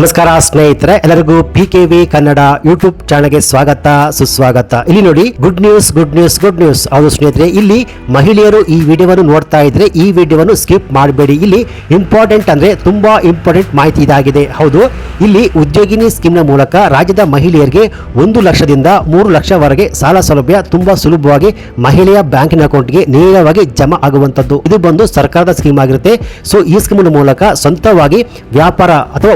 ನಮಸ್ಕಾರ ಸ್ನೇಹಿತರೆ, ಎಲ್ಲರಿಗೂ P K V Kannada YouTube ಚಾನಲ್ಗೆ ಸ್ವಾಗತ, ಸುಸ್ವಾಗತ. ಇಲ್ಲಿ ನೋಡಿ good news good news good news ಹೌದು ಸ್ನೇಹಿತರೆ, ಇಲ್ಲಿ ಮಹಿಳೆಯರು ಈ ವಿಡಿಯೋವನ್ನು ನೋಡ್ತಾ ಇದ್ರೆ, ಈ ವಿಡಿಯೋವನ್ನು ಸ್ಕಿಪ್ ಮಾಡಬೇಡಿ. ಇಲ್ಲಿ ಇಂಪಾರ್ಟೆಂಟ್ ಅಂದ್ರೆ ತುಂಬಾ ಇಂಪಾರ್ಟೆಂಟ್ ಮಾಹಿತಿ ಇದಾಗಿದೆ. ಹೌದು, ಇಲ್ಲಿ ಉದ್ಯೋಗಿನಿ ಸ್ಕೀಮ್ನ ಮೂಲಕ ರಾಜ್ಯದ ಮಹಿಳೆಯರಿಗೆ ಒಂದು ಲಕ್ಷದಿಂದ ಮೂರು ಲಕ್ಷವರೆಗೆ ಸಾಲ ಸೌಲಭ್ಯ ತುಂಬಾ ಸುಲಭವಾಗಿ ಮಹಿಳೆಯ ಬ್ಯಾಂಕಿನ ಅಕೌಂಟ್ಗೆ ನೇರವಾಗಿ ಜಮಾ ಆಗುವಂತದ್ದು ಇದು ಬಂದು ಸರ್ಕಾರದ ಸ್ಕೀಮ್ ಆಗಿರುತ್ತೆ. ಸೊ ಈ ಸ್ಕೀಮ್ ಮೂಲಕ ಸ್ವಂತವಾಗಿ ವ್ಯಾಪಾರ ಅಥವಾ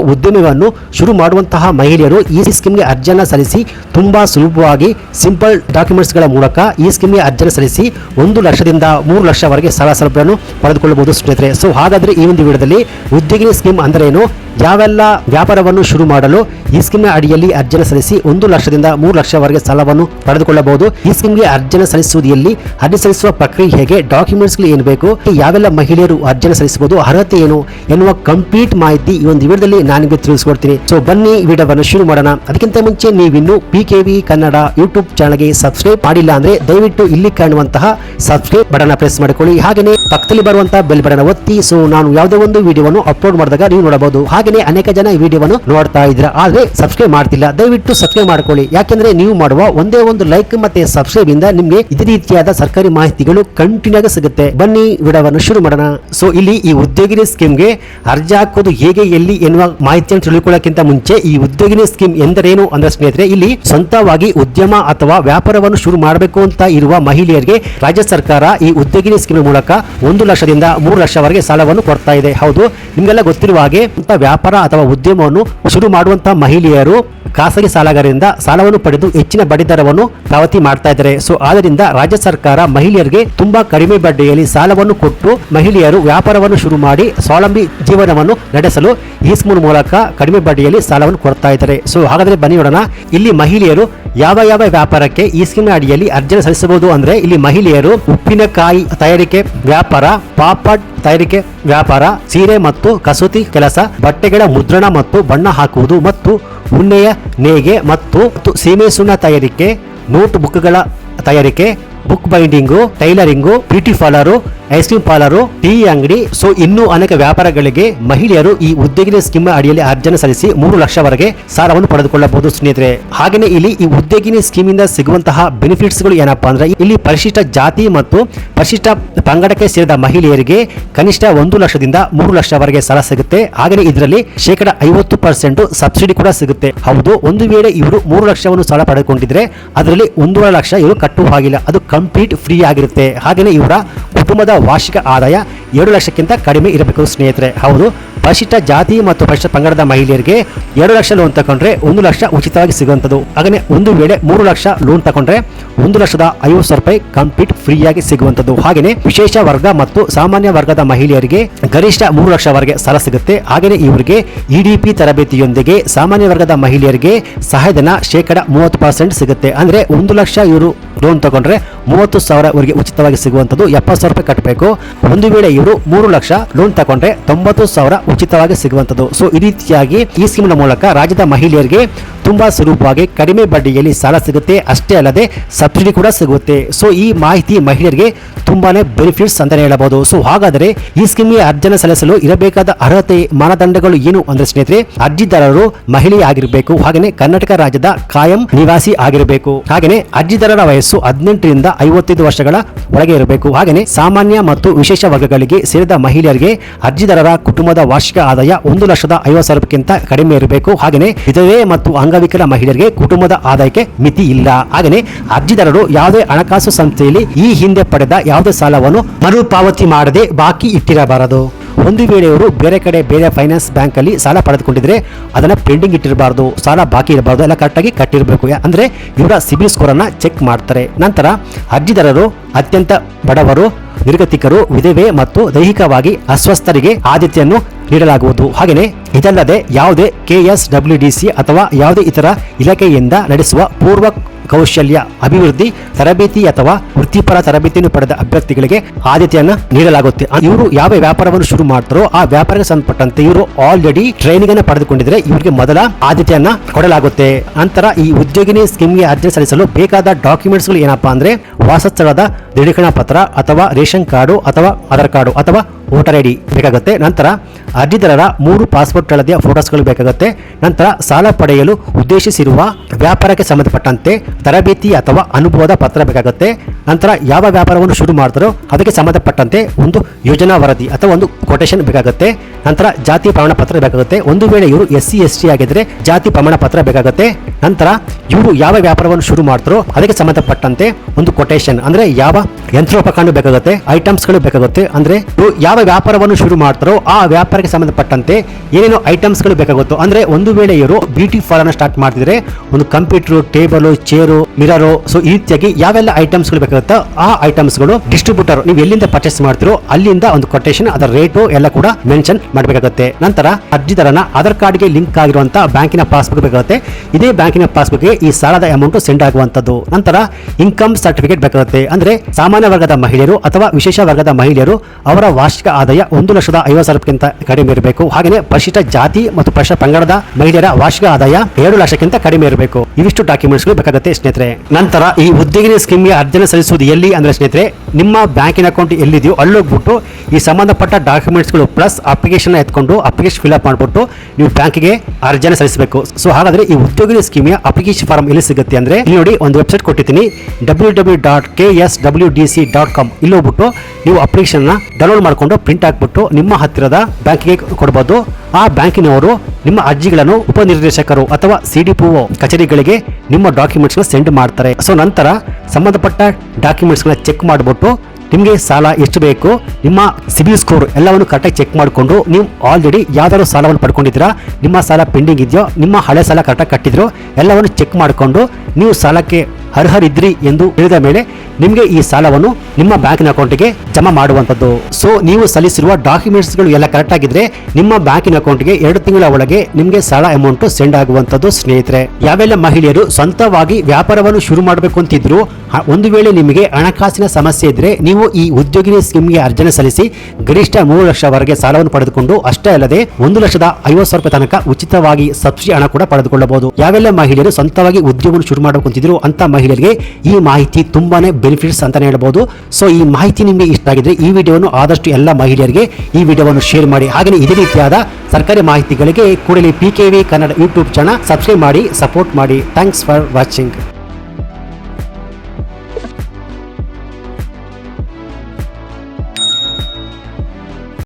ಉದ್ಯಮವನ್ನು ಶುರು ಮಾಡುವಂತಹ ಮಹಿಳೆಯರು ಈ ಸ್ಕೀಮ್ಗೆ ಅರ್ಜಿಯನ್ನು ಸಲ್ಲಿಸಿ ತುಂಬಾ ಸುಲಭವಾಗಿ ಸಿಂಪಲ್ ಡಾಕ್ಯುಮೆಂಟ್ಸ್ಗಳ ಮೂಲಕ ಈ ಸ್ಕೀಮ್ಗೆ ಅರ್ಜಿಯನ್ನು ಸಲ್ಲಿಸಿ ಒಂದು ಲಕ್ಷದಿಂದ ಮೂರು ಲಕ್ಷವರೆಗೆ ಸಾಲ ಸೌಲಭ್ಯವನ್ನು ಪಡೆದುಕೊಳ್ಳಬಹುದು ಸ್ನೇಹಿತರೆ. ಸೊ ಹಾಗಾದರೆ ಈ ಒಂದು ವಿಡಿಯೋದಲ್ಲಿ ಉದ್ಯೋಗಿನಿ ಸ್ಕೀಮ್ ಅಂದ್ರೆ ಏನು ಯಾವೆಲ್ಲ ವ್ಯಾಪಾರವನ್ನು ಶುರು ಮಾಡಲು ಈ ಸ್ಕೀಮ್ನ ಅಡಿಯಲ್ಲಿ ಅರ್ಜಿಯನ್ನು ಸಲ್ಲಿಸಿ ಒಂದು ಲಕ್ಷದಿಂದ ಮೂರು ಲಕ್ಷವರೆಗೆ ಸಾಲವನ್ನು ಪಡೆದುಕೊಳ್ಳಬಹುದು. ಈ ಸ್ಕೀಮ್ಗೆ ಅರ್ಜಿಯನ್ನು ಸಲ್ಲಿಸುವುದು ಎಲ್ಲಿ ಅರ್ಜಿ ಸಲ್ಲಿಸುವ ಪ್ರಕ್ರಿಯೆ ಹೇಗೆ ಡಾಕ್ಯುಮೆಂಟ್ಸ್ಗಳು ಏನು ಬೇಕು, ಯಾವೆಲ್ಲ ಮಹಿಳೆಯರು ಅರ್ಜಿಯನ್ನು ಸಲ್ಲಿಸಬಹುದು, ಅರ್ಹತೆ ಏನು ಎನ್ನುವ ಕಂಪ್ಲೀಟ್ ಮಾಹಿತಿ ಈ ಒಂದು ವಿಡಿಯೋದಲ್ಲಿ ನಾನು ನಿಮಗೆ ತಿಳಿಸ್ಕೊಡ್ತೀನಿ. ಸೊ ಬನ್ನಿ ವಿಡಿಯೋವನ್ನು ಶುರು ಮಾಡೋಣ. ಅದಕ್ಕಿಂತ ಮುಂಚೆ ನೀವಿನ್ನು P K V Kannada YouTube ಚಾನಲ್ಗೆ ಸಬ್ಸ್ಕ್ರೈಬ್ ಮಾಡಿಲ್ಲ ಅಂದ್ರೆ ದಯವಿಟ್ಟು ಇಲ್ಲಿ ಕಾಣುವಂತಹ ಸಬ್ಸ್ಕ್ರೈಬ್ ಬಟನ್ ಪ್ರೆಸ್ ಮಾಡಿಕೊಳ್ಳಿ. ಹಾಗೆಯೇ ಪಕ್ಕದಲ್ಲಿ ಬರುವಂತಹ ಬೆಲ್ ಬಟನ್ ಒತ್ತಿ. ಸೊ ನಾನು ಯಾವುದೇ ಒಂದು ವಿಡಿಯೋವನ್ನು ಅಪ್ಲೋಡ್ ಮಾಡಿದಾಗ ನೀವು ನೋಡಬಹುದು. ಹಾಗೆಯೇ ಅನೇಕ ಜನ ಈ ವಿಡಿಯೋವನ್ನು ನೋಡ್ತಾ ಇದ್ರೆ ಆದ್ರೆ ಸಬ್ಸ್ಕ್ರೈಬ್ ಮಾಡ್ತಿಲ್ಲ. ದಯವಿಟ್ಟು ಸಬ್ಸ್ಕ್ರೈಬ್ ಮಾಡ್ಕೊಳ್ಳಿ. ಯಾಕೆಂದ್ರೆ ನೀವು ಮಾಡುವ ಒಂದೇ ಒಂದು ಲೈಕ್ ಮತ್ತೆ ಸಬ್ಸ್ಕ್ರೈಬ್ ಇಂದ ನಿಮ್ಗೆ ಇದೇ ರೀತಿಯಾದ ಸರ್ಕಾರಿ ಮಾಹಿತಿಗಳು ಕಂಟಿನ್ಯೂ ಆಗಿ ಸಿಗುತ್ತೆ. ಬನ್ನಿ, ವಿಡಿಯೋವನ್ನು ಶುರು ಮಾಡೋಣ. ಸೊ ಇಲ್ಲಿ ಈ ಉದ್ಯೋಗಿನಿ ಸ್ಕೀಮ್ಗೆ ಅರ್ಜಿ ಹಾಕೋದು ಹೇಗೆ, ಎಲ್ಲಿ ಎನ್ನುವ ಮಾಹಿತಿಯನ್ನು ತಿಳ್ಕೊಳ್ಳೋಕ್ಕಿಂತ ಮುಂಚೆ ಈ ಉದ್ಯೋಗಿನಿ ಸ್ಕೀಮ್ ಎಂದರೇನು ಅಂದ್ರೆ ಸ್ನೇಹಿತರೆ, ಇಲ್ಲಿ ಸ್ವಂತವಾಗಿ ಉದ್ಯಮ ಅಥವಾ ವ್ಯಾಪಾರವನ್ನು ಶುರು ಮಾಡಬೇಕು ಅಂತ ಇರುವ ಮಹಿಳೆಯರಿಗೆ ರಾಜ್ಯ ಸರ್ಕಾರ ಈ ಉದ್ಯೋಗಿನಿ ಸ್ಕೀಮ್ ಮೂಲಕ ಒಂದು ಲಕ್ಷದಿಂದ ಮೂರು ಲಕ್ಷವರೆಗೆ ಸಾಲವನ್ನು ಕೊಡ್ತಾ ಇದೆ. ಹೌದು, ನಿಮ್ಗೆಲ್ಲ ಗೊತ್ತಿರುವ ಹಾಗೆ ವ್ಯಾಪಾರ ಅಥವಾ ಉದ್ಯಮವನ್ನು ಶುರು ಮಾಡುವಂತಹ ಮಹಿಳೆಯರು ಖಾಸಗಿ ಸಾಲಗಾರರಿಂದ ಸಾಲವನ್ನು ಪಡೆದು ಹೆಚ್ಚಿನ ಬಡ್ಡಿದರವನ್ನು ಪಾವತಿ ಮಾಡ್ತಾ ಇದ್ದಾರೆ. ಸೊ ಆದ್ದರಿಂದ ರಾಜ್ಯ ಸರ್ಕಾರ ಮಹಿಳೆಯರಿಗೆ ತುಂಬಾ ಕಡಿಮೆ ಬಡ್ಡಿಯಲ್ಲಿ ಸಾಲವನ್ನು ಕೊಟ್ಟು ಮಹಿಳೆಯರು ವ್ಯಾಪಾರವನ್ನು ಶುರು ಮಾಡಿ ಸ್ವಾವಲಂಬಿ ಜೀವನವನ್ನು ನಡೆಸಲು ಈ ಸ್ಮೂಲ್ ಮೂಲಕ ಕಡಿಮೆ ಬಡ್ಡಿಯಲ್ಲಿ ಸಾಲವನ್ನು ಕೊಡ್ತಾ ಇದ್ದಾರೆ. ಸೊ ಹಾಗಾದ್ರೆ ಬನ್ನಿ ನೋಡೋಣ. ಇಲ್ಲಿ ಮಹಿಳೆಯರು ಯಾವ ಯಾವ ವ್ಯಾಪಾರಕ್ಕೆ ಈ ಸ್ಕೀಮ್ ಅಡಿಯಲ್ಲಿ ಅರ್ಜಿ ಸಲ್ಲಿಸಬಹುದು ಅಂದ್ರೆ ಇಲ್ಲಿ ಮಹಿಳೆಯರು ಉಪ್ಪಿನಕಾಯಿ ತಯಾರಿಕೆ ವ್ಯಾಪಾರ, ಪಾಪಡ್ ತಯಾರಿಕೆ, ವ್ಯಾಪಾರ, ಸೀರೆ ಮತ್ತು ಕಸೂತಿ ಕೆಲಸ, ಬಟ್ಟೆಗಳ ಮುದ್ರಣ ಮತ್ತು ಬಣ್ಣ ಹಾಕುವುದು ಮತ್ತು ಉಣ್ಣೆಯ ನೇಯ್ಗೆ ಮತ್ತು ಸೀಮೆ ಸುಣ್ಣ ತಯಾರಿಕೆ, ನೋಟ್ ಬುಕ್ಗಳ ತಯಾರಿಕೆ, book binding, tailoring, beauty parlour ice cream parlour, tea ಅಂಗಡಿ, ಸೊ ಇನ್ನೂ ಅನೇಕ ವ್ಯಾಪಾರಗಳಿಗೆ ಮಹಿಳೆಯರು ಈ ಉದ್ಯೋಗಿನ ಸ್ಕೀಮ್ ಅಡಿಯಲ್ಲಿ ಅರ್ಜಿಯನ್ನು ಸಲ್ಲಿಸಿ ಮೂರು ಲಕ್ಷವರೆಗೆ ಸಾಲವನ್ನು ಪಡೆದುಕೊಳ್ಳಬಹುದು ಸ್ನೇಹಿತರೆ. ಹಾಗೆಯೇ ಇಲ್ಲಿ ಈ ಉದ್ಯೋಗಿನಿ ಸ್ಕೀಮ್ ಇಂದ ಸಿಗುವಂತಹ ಬೆನಿಫಿಟ್ಸ್ಗಳು ಏನಪ್ಪಾ ಅಂದ್ರೆ, ಇಲ್ಲಿ ಪರಿಶಿಷ್ಟ ಜಾತಿ ಮತ್ತು ಪರಿಶಿಷ್ಟ ಪಂಗಡಕ್ಕೆ ಸೇರಿದ ಮಹಿಳೆಯರಿಗೆ ಕನಿಷ್ಠ ಒಂದು ಲಕ್ಷದಿಂದ ಮೂರು ಲಕ್ಷವರೆಗೆ ಸಾಲ ಸಿಗುತ್ತೆ. ಹಾಗೆಯೇ ಇದರಲ್ಲಿ ಶೇಕಡ ಐವತ್ತು ಪರ್ಸೆಂಟ್ ಸಬ್ಸಿಡಿ ಕೂಡ ಸಿಗುತ್ತೆ. ಹೌದು, ಒಂದು ವೇಳೆ ಇವರು ಮೂರು ಲಕ್ಷವನ್ನು ಸಾಲ ಪಡೆದುಕೊಂಡಿದ್ರೆ, ಅದರಲ್ಲಿ ಒಂದೂವರೆ ಲಕ್ಷ ಇವರು ಕಟ್ಟುವ ಹಾಗಿಲ್ಲ. ಅದು ಕಂಪ್ಲೀಟ್ ಫ್ರೀ ಆಗಿರುತ್ತೆ. ಹಾಗೆಯೇ ಇವರ ಕುಟುಂಬದ ವಾರ್ಷಿಕ ಆದಾಯ ಎರಡು ಲಕ್ಷಕ್ಕಿಂತ ಕಡಿಮೆ ಇರಬೇಕು ಸ್ನೇಹಿತರೆ. ಹೌದು, ಪರಿಶಿಷ್ಟ ಜಾತಿ ಮತ್ತು ಪರಿಶಿಷ್ಟ ಪಂಗಡದ ಮಹಿಳೆಯರಿಗೆ ಎರಡು ಲಕ್ಷ ಲೋನ್ ತಗೊಂಡ್ರೆ ಒಂದು ಲಕ್ಷ ಉಚಿತವಾಗಿ ಸಿಗುವಂಥದ್ದು. ಹಾಗೆಯೇ ಒಂದು ವೇಳೆ ಮೂರು ಲಕ್ಷ ಲೋನ್ ತಗೊಂಡ್ರೆ ಒಂದು ಲಕ್ಷದ ಐವತ್ತು ಸಾವಿರ ರೂಪಾಯಿ ಕಂಪ್ಲೀಟ್ ಫ್ರೀಯಾಗಿ ಸಿಗುವಂಥದ್ದು. ಹಾಗೆಯೇ ವಿಶೇಷ ವರ್ಗ ಮತ್ತು ಸಾಮಾನ್ಯ ವರ್ಗದ ಮಹಿಳೆಯರಿಗೆ ಗರಿಷ್ಠ ಮೂರು ಲಕ್ಷವರೆಗೆ ಸಾಲ ಸಿಗುತ್ತೆ. ಹಾಗೆಯೇ ಇವರಿಗೆ ಇಡಿಪಿ ತರಬೇತಿಯೊಂದಿಗೆ ಸಾಮಾನ್ಯ ವರ್ಗದ ಮಹಿಳೆಯರಿಗೆ ಸಹಾಯಧನ ಶೇಕಡ ಮೂವತ್ತು ಪರ್ಸೆಂಟ್ ಸಿಗುತ್ತೆ. ಅಂದರೆ ಒಂದು ಲಕ್ಷ ಇವರು ಲೋನ್ ತಗೊಂಡ್ರೆ ಮೂವತ್ತು ಸಾವಿರವರೆಗೆ ಉಚಿತವಾಗಿ ಸಿಗುವಂಥದ್ದು ಎಪ್ಪತ್ತು ಸಾವಿರ ರೂಪಾಯಿ ಕಟ್ಟಬೇಕು. ಒಂದು ವೇಳೆ ಇವರು ಮೂರು ಲಕ್ಷ ಲೋನ್ ತಗೊಂಡ್ರೆ ತೊಂಬತ್ತು ಸಾವಿರ ಉಚಿತವಾಗಿ ಸಿಗುವಂಥದ್ದು. ಸೊ ಈ ರೀತಿಯಾಗಿ ಈ ಸ್ಕೀಮ್ನ ಮೂಲಕ ರಾಜ್ಯದ ಮಹಿಳೆಯರಿಗೆ ತುಂಬಾ ಸುಲಭವಾಗಿ ಕಡಿಮೆ ಬಡ್ಡಿಯಲ್ಲಿ ಸಾಲ ಸಿಗುತ್ತೆ. ಅಷ್ಟೇ ಅಲ್ಲದೆ ಸಬ್ಸಿಡಿ ಕೂಡ ಸಿಗುತ್ತೆ. ಸೊ ಈ ಮಾಹಿತಿ ಮಹಿಳೆಯರಿಗೆ ತುಂಬಾನೇ ಬೆನಿಫಿಟ್ಸ್ ಅಂತಾನೆ ಹೇಳಬಹುದು. ಸೊ ಹಾಗಾದರೆ ಈ ಸ್ಕೀಮ್ಗೆ ಅರ್ಜಿಯನ್ನು ಸಲ್ಲಿಸಲು ಇರಬೇಕಾದ ಅರ್ಹತೆ, ಮಾನದಂಡಗಳು ಏನು ಅಂದ್ರೆ ಸ್ನೇಹಿತರೆ, ಅರ್ಜಿದಾರರು ಮಹಿಳೆಯಾಗಿರಬೇಕು ಹಾಗೆಯೇ ಕರ್ನಾಟಕ ರಾಜ್ಯದ ಕಾಯಂ ನಿವಾಸಿ ಆಗಿರಬೇಕು. ಹಾಗೆಯೇ ಅರ್ಜಿದಾರರ ವಯಸ್ಸು ಹದಿನೆಂಟರಿಂದ ಐವತ್ತೈದು ವರ್ಷಗಳ ಒಳಗೆ ಇರಬೇಕು. ಹಾಗೆಯೇ ಸಾಮಾನ್ಯ ಮತ್ತು ವಿಶೇಷ ವರ್ಗಗಳಿಗೆ ಸೇರಿದ ಮಹಿಳೆಯರಿಗೆ ಅರ್ಜಿದಾರರ ಕುಟುಂಬದ ವಾರ್ಷಿಕ ಆದಾಯ ಒಂದು ಲಕ್ಷದ ಐವತ್ತು ಸಾವಿರಕ್ಕಿಂತ ಕಡಿಮೆ ಇರಬೇಕು. ಹಾಗೆಯೇ ವಿಧವೆ ಮತ್ತು ಅಂಗವಿಕಲ ಮಹಿಳೆಯರಿಗೆ ಕುಟುಂಬದ ಆದಾಯಕ್ಕೆ ಮಿತಿ ಇಲ್ಲ. ಹಾಗೆಯೇ ಅರ್ಜಿದಾರರು ಯಾವುದೇ ಹಣಕಾಸು ಸಂಸ್ಥೆಯಲ್ಲಿ ಈ ಹಿಂದೆ ಪಡೆದ ಯಾವುದೇ ಸಾಲವನ್ನು ಮರುಪಾವತಿ ಮಾಡದೆ ಬಾಕಿ ಇಟ್ಟಿರಬಾರದು. ಒಂದು ವೇಳೆ ಅವರು ಬೇರೆ ಕಡೆ, ಬೇರೆ ಫೈನಾನ್ಸ್ ಬ್ಯಾಂಕಲ್ಲಿ ಸಾಲ ಪಡೆದುಕೊಂಡಿದ್ರೆ ಅದನ್ನು ಪೆಂಡಿಂಗ್ ಇಟ್ಟಿರಬಾರ್ದು, ಸಾಲ ಬಾಕಿ ಇರಬಾರ್ದು, ಎಲ್ಲ ಕರೆಕ್ಟಾಗಿ ಕಟ್ಟಿರಬೇಕು. ಅಂದರೆ ಇವರ ಸಿಬಿಲ್ ಸ್ಕೋರನ್ನು ಚೆಕ್ ಮಾಡ್ತಾರೆ. ನಂತರ ಅರ್ಜಿದಾರರು, ಅತ್ಯಂತ ಬಡವರು, ನಿರ್ಗತಿಕರು, ವಿಧವೆ ಮತ್ತು ದೈಹಿಕವಾಗಿ ಅಸ್ವಸ್ಥರಿಗೆ ಆದ್ಯತೆಯನ್ನು ನೀಡಲಾಗುವುದು. ಹಾಗೆಯೇ ಇದಲ್ಲದೆ ಯಾವುದೇ K S W D C ಅಥವಾ ಯಾವುದೇ ಇತರ ಇಲಾಖೆಯಿಂದ ನಡೆಸುವ ಪೂರ್ವ ಕೌಶಲ್ಯ, ಅಭಿವೃದ್ಧಿ, ತರಬೇತಿ ಅಥವಾ ವೃತ್ತಿಪರ ತರಬೇತಿಯನ್ನು ಪಡೆದ ಅಭ್ಯರ್ಥಿಗಳಿಗೆ ಆದ್ಯತೆಯನ್ನು ನೀಡಲಾಗುತ್ತೆ. ಇವರು ಯಾವ ವ್ಯಾಪಾರವನ್ನು ಶುರು ಮಾಡ್ತಾರೋ ಆ ವ್ಯಾಪಾರಕ್ಕೆ ಸಂಬಂಧಪಟ್ಟಂತೆ ಇವರು ಆಲ್ರೆಡಿ ಟ್ರೈನಿಂಗ್ ಅನ್ನು ಪಡೆದುಕೊಂಡಿದ್ರೆ ಇವರಿಗೆ ಮೊದಲ ಆದ್ಯತೆಯನ್ನ ಕೊಡಲಾಗುತ್ತೆ. ನಂತರ ಈ ಉದ್ಯೋಗಿನಿ ಸ್ಕೀಮ್ಗೆ ಅರ್ಜಿ ಸಲ್ಲಿಸಲು ಬೇಕಾದ ಡಾಕ್ಯುಮೆಂಟ್ಸ್ಗಳು ಏನಪ್ಪಾ ಅಂದ್ರೆ ವಾಸಸ್ಥಳದ ದೃಢೀಕರಣ ಪತ್ರ ಅಥವಾ ರೇಷನ್ ಕಾರ್ಡು ಅಥವಾ ಆಧಾರ್ ಕಾರ್ಡು ಅಥವಾ ವೋಟರ್ ಐ ಡಿ ಬೇಕಾಗುತ್ತೆ. ನಂತರ ಅರ್ಜಿದಾರರ ಮೂರು ಪಾಸ್ಪೋರ್ಟ್ ಹಳದಿಯ ಫೋಟೋಸ್ಗಳು ಬೇಕಾಗುತ್ತೆ. ನಂತರ ಸಾಲ ಪಡೆಯಲು ಉದ್ದೇಶಿಸಿರುವ ವ್ಯಾಪಾರಕ್ಕೆ ಸಂಬಂಧಪಟ್ಟಂತೆ ತರಬೇತಿ ಅಥವಾ ಅನುಭವದ ಪತ್ರ ಬೇಕಾಗುತ್ತೆ. ನಂತರ ಯಾವ ವ್ಯಾಪಾರವನ್ನು ಶುರು ಮಾಡ್ತಾರೋ ಅದಕ್ಕೆ ಸಂಬಂಧಪಟ್ಟಂತೆ ಒಂದು ಯೋಜನಾ ವರದಿ ಅಥವಾ ಒಂದು ಕೊಟೇಶನ್ ಬೇಕಾಗುತ್ತೆ. ನಂತರ ಜಾತಿ ಪ್ರಮಾಣ ಪತ್ರ ಬೇಕಾಗುತ್ತೆ. ಒಂದು ವೇಳೆ ಇವರು ಎಸ್ ಸಿ ಎಸ್ ಟಿ ಆಗಿದ್ರೆ ಜಾತಿ ಪ್ರಮಾಣ ಪತ್ರ ಬೇಕಾಗುತ್ತೆ. ನಂತರ ಇವರು ಯಾವ ವ್ಯಾಪಾರವನ್ನು ಶುರು ಮಾಡ್ತಾರೋ ಅದಕ್ಕೆ ಸಂಬಂಧಪಟ್ಟಂತೆ ಒಂದು ಕೊಟೇಶನ್ ಅಂದ್ರೆ ಯಾವ ಯಂತ್ರೋಪಕರಣ ಬೇಕಾಗುತ್ತೆ ಐಟಮ್ಸ್ಗಳು ಬೇಕಾಗುತ್ತೆ, ಅಂದ್ರೆ ಇವರು ಯಾವ ವ್ಯಾಪಾರವನ್ನು ಶುರು ಮಾಡ್ತಾರೋ ಆ ವ್ಯಾಪಾರಕ್ಕೆ ಸಂಬಂಧಪಟ್ಟಂತೆ ಏನೇನು ಐಟಮ್ಸ್ಗಳು ಬೇಕಾಗುತ್ತೋ, ಅಂದ್ರೆ ಒಂದು ವೇಳೆ ಇವರು ಬ್ಯೂಟಿ ಪಾರ್ಲರ್ ಸ್ಟಾರ್ಟ್ ಮಾಡ್ತಿದ್ರೆ ಒಂದು computer table chair mirror so ಈ ರೀತಿಯಾಗಿ ಯಾವೆಲ್ಲ ಐಟಮ್ಸ್ಗಳು ಬೇಕಾಗುತ್ತೋ ಆ ಐಟಮ್ಸ್ಗಳು ಡಿಸ್ಟ್ರಿಬ್ಯೂಟರ್ ನೀವು ಎಲ್ಲಿಂದ ಪರ್ಚೇಸ್ ಮಾಡ್ತಿರೋ ಅಲ್ಲಿಂದ ಒಂದು ಕೊಟೇಶನ್ ಅದರ ರೇಟು ಎಲ್ಲ ಕೂಡ ಮೆನ್ಷನ್ ಮಾಡಬೇಕಾಗುತ್ತೆ. ನಂತರ ಅರ್ಜಿದಾರನ ಆಧಾರ್ ಕಾರ್ಡ್ಗೆ ಲಿಂಕ್ ಆಗಿರುವಂತಹ ಬ್ಯಾಂಕಿನ ಪಾಸ್ಬುಕ್ ಬೇಕಾಗುತ್ತೆ. ಇದೇ ಬ್ಯಾಂಕಿನ ಪಾಸ್ಬುಕ್ಗೆ ಈ ಸಾಲದ ಅಮೌಂಟ್ ಸೆಂಡ್ ಆಗುವಂತದ್ದು ನಂತರ ಇನ್ಕಮ್ ಸರ್ಟಿಫಿಕೇಟ್ ಬೇಕಾಗುತ್ತೆ. ಅಂದ್ರೆ ಸಾಮಾನ್ಯ ವರ್ಗದ ಮಹಿಳೆಯರು ಅಥವಾ ವಿಶೇಷ ವರ್ಗದ ಮಹಿಳೆಯರು ಅವರ ವಾರ್ಷಿಕ ಆದಾಯ ಒಂದು ಲಕ್ಷದ ಐವತ್ತು ಸಾವಿರಕ್ಕಿಂತ ಕಡಿಮೆ ಇರಬೇಕು. ಹಾಗೆ ಪರಿಶಿಷ್ಟ ಜಾತಿ ಮತ್ತು ಪರಿಶಿಷ್ಟ ಪಂಗಡದ ಮಹಿಳೆಯರ ವಾರ್ಷಿಕ ಆದಾಯ ಎರಡು ಲಕ್ಷಕ್ಕಿಂತ ಕಡಿಮೆ ಇರಬೇಕು. ಇವಿಷ್ಟು ಡಾಕ್ಯುಮೆಂಟ್ಸ್ ಬೇಕಾಗುತ್ತೆ ಸ್ನೇಹಿತರೆ. ನಂತರ ಈ ಉದ್ಯೋಗಿನಿ ಸ್ಕೀಮ್ಗೆ ಅರ್ಜಿಯನ್ನು ಸಲ್ಲಿಸುವುದು ಎಲ್ಲಿ ಅಂದ್ರೆ ಸ್ನೇಹಿತರೆ, ನಿಮ್ಮ ಬ್ಯಾಂಕಿನ ಅಕೌಂಟ್ ಎಲ್ಲಿದೆಯೋ ಅಲ್ಲೋಗ್ಬಿಟ್ಟು ಈ ಸಂಬಂಧಪಟ್ಟ ಡಾಕ್ಯುಮೆಂಟ್ಸ್ಗಳು ಪ್ಲಸ್ ಅಪ್ಲಿಕೇಶನ್ ಎತ್ಕೊಂಡು ಅಪ್ಲಿಕೇಶನ್ ಫಿಲ್ ಅಪ್ ಮಾಡಿಬಿಟ್ಟು ನೀವು ಬ್ಯಾಂಕಿಗೆ ಅರ್ಜಿಯನ್ನು ಸಲ್ಲಿಸಬೇಕು. ಸೊ ಹಾಗಾದ್ರೆ ಈ ಉದ್ಯೋಗಿನಿ ಸ್ಕೀಮಿಯ ಅಪ್ಲಿಕೇಶನ್ ಫಾರ್ಮ್ ಎಲ್ಲಿ ಸಿಗುತ್ತೆ ಅಂದ್ರೆ ಇಲ್ಲಿ ನೋಡಿ ಒಂದು ವೆಬ್ಸೈಟ್ ಕೊಟ್ಟಿದ್ದೀನಿ W W dot K S W D C dot com ಇಲ್ಲಿ ಹೋಗ್ಬಿಟ್ಟು ನೀವು ಅಪ್ಲಿಕೇಶನ್ ಡೌನ್ಲೋಡ್ ಮಾಡಿಕೊಂಡು ಪ್ರಿಂಟ್ ಹಾಕ್ಬಿಟ್ಟು ನಿಮ್ಮ ಹತ್ತಿರದ ಬ್ಯಾಂಕಿಗೆ ಕೊಡ್ಬೋದು. ಆ ಬ್ಯಾಂಕಿನವರು ನಿಮ್ಮ ಅರ್ಜಿಗಳನ್ನು ಉಪನಿರ್ದೇಶಕರು ಅಥವಾ ಸಿ ಕಚೇರಿಗಳಿಗೆ ನಿಮ್ಮ ಡಾಕ್ಯುಮೆಂಟ್ಸ್ನ ಸೆಂಡ್ ಮಾಡ್ತಾರೆ. ಸೊ ನಂತರ ಸಂಬಂಧಪಟ್ಟ ಡಾಕ್ಯುಮೆಂಟ್ಸ್ಗಳನ್ನ ಚೆಕ್ ಮಾಡಿಬಿಟ್ಟು ನಿಮಗೆ ಸಾಲ ಎಷ್ಟು ಬೇಕು? ನಿಮ್ಮ ಸಿಬಿಲ್ ಸ್ಕೋರ್ ಎಲ್ಲವನ್ನು ಕರೆಕ್ಟಾಗಿ ಚೆಕ್ ಮಾಡಿಕೊಂಡು ನೀವು ಆಲ್ರೆಡಿ ಯಾವ್ದಾದ್ರು ಸಾಲವನ್ನು ಪಡ್ಕೊಂಡಿದ್ದೀರಾ? ನಿಮ್ಮ ಸಾಲ ಪೆಂಡಿಂಗ್ ಇದೆಯೋ, ನಿಮ್ಮ ಹಳೆ ಸಾಲ ಕರೆಕ್ಟಾಗಿ ಕಟ್ಟಿದ್ರು, ಎಲ್ಲವನ್ನು ಚೆಕ್ ಮಾಡಿಕೊಂಡು ನೀವು ಸಾಲಕ್ಕೆ ಅರ್ಹರಿದ್ರಿ ಎಂದು ಹೇಳಿದ ಮೇಲೆ ನಿಮಗೆ ಈ ಸಾಲವನ್ನು ನಿಮ್ಮ ಬ್ಯಾಂಕಿನ ಅಕೌಂಟ್ಗೆ ಜಮಾ ಮಾಡುವಂಥದ್ದು. ಸೊ ನೀವು ಸಲ್ಲಿಸಿರುವ ಡಾಕ್ಯುಮೆಂಟ್ಸ್ಗಳು ಎಲ್ಲ ಕರೆಕ್ಟ್ ಆಗಿದ್ರೆ ನಿಮ್ಮ ಬ್ಯಾಂಕಿನ ಅಕೌಂಟ್ಗೆ ಎರಡು ತಿಂಗಳ ಒಳಗೆ ನಿಮಗೆ ಸಾಲ ಅಮೌಂಟ್ ಸೆಂಡ್ ಆಗುವಂಥದ್ದು ಸ್ನೇಹಿತರೆ. ಯಾವೆಲ್ಲ ಮಹಿಳೆಯರು ಸ್ವಂತವಾಗಿ ವ್ಯಾಪಾರವನ್ನು ಶುರು ಮಾಡಬೇಕು ಅಂತಿದ್ರು ಒಂದು ವೇಳೆ ನಿಮಗೆ ಹಣಕಾಸಿನ ಸಮಸ್ಯೆ ಇದ್ರೆ ನೀವು ಈ ಉದ್ಯೋಗಿನಿ ಸ್ಕೀಮ್ಗೆ ಅರ್ಜನೆ ಸಲ್ಲಿಸಿ ಗರಿಷ್ಠ ಮೂರು ಲಕ್ಷವರೆಗೆ ಸಾಲವನ್ನು ಪಡೆದುಕೊಂಡು, ಅಷ್ಟೇ ಅಲ್ಲದೆ ಒಂದು ಲಕ್ಷದ ಐವತ್ತು ಸಾವಿರ ರೂಪಾಯಿ ತನಕ ಉಚಿತವಾಗಿ ಸಬ್ಸಿಡಿ ಹಣ ಕೂಡ ಪಡೆದುಕೊಳ್ಳಬಹುದು. ಯಾವೆಲ್ಲ ಮಹಿಳೆಯರು ಸ್ವಂತವಾಗಿ ಉದ್ಯೋಗವನ್ನು ಶುರು ಮಾಡಬೇಕು ಅಂತಿದ್ರು, ಅಂತ ಮಹಿಳೆಯರಿಗೆ ಈ ಮಾಹಿತಿ ತುಂಬಾನೇ ಬೆನಿಫಿಟ್ಸ್ ಅಂತಲೇ ಹೇಳ್ಬೋದು. ಸೊ ಈ ಮಾಹಿತಿ ನಿಮಗೆ ಇಷ್ಟ ಆಗಿದ್ರೆ ಈ ವಿಡಿಯೋವನ್ನು ಆದಷ್ಟು ಎಲ್ಲ ಮಹಿಳೆಯರಿಗೆ ಈ ವಿಡಿಯೋವನ್ನು ಶೇರ್ ಮಾಡಿ. ಹಾಗೆ ಇದೇ ರೀತಿಯಾದ ಸರ್ಕಾರಿ ಮಾಹಿತಿಗಳಿಗೆ ಕೂಡಲೇ P K Kannada YouTube channel subscribe ಮಾಡಿ ಸಪೋರ್ಟ್ ಮಾಡಿ. Thanks for watching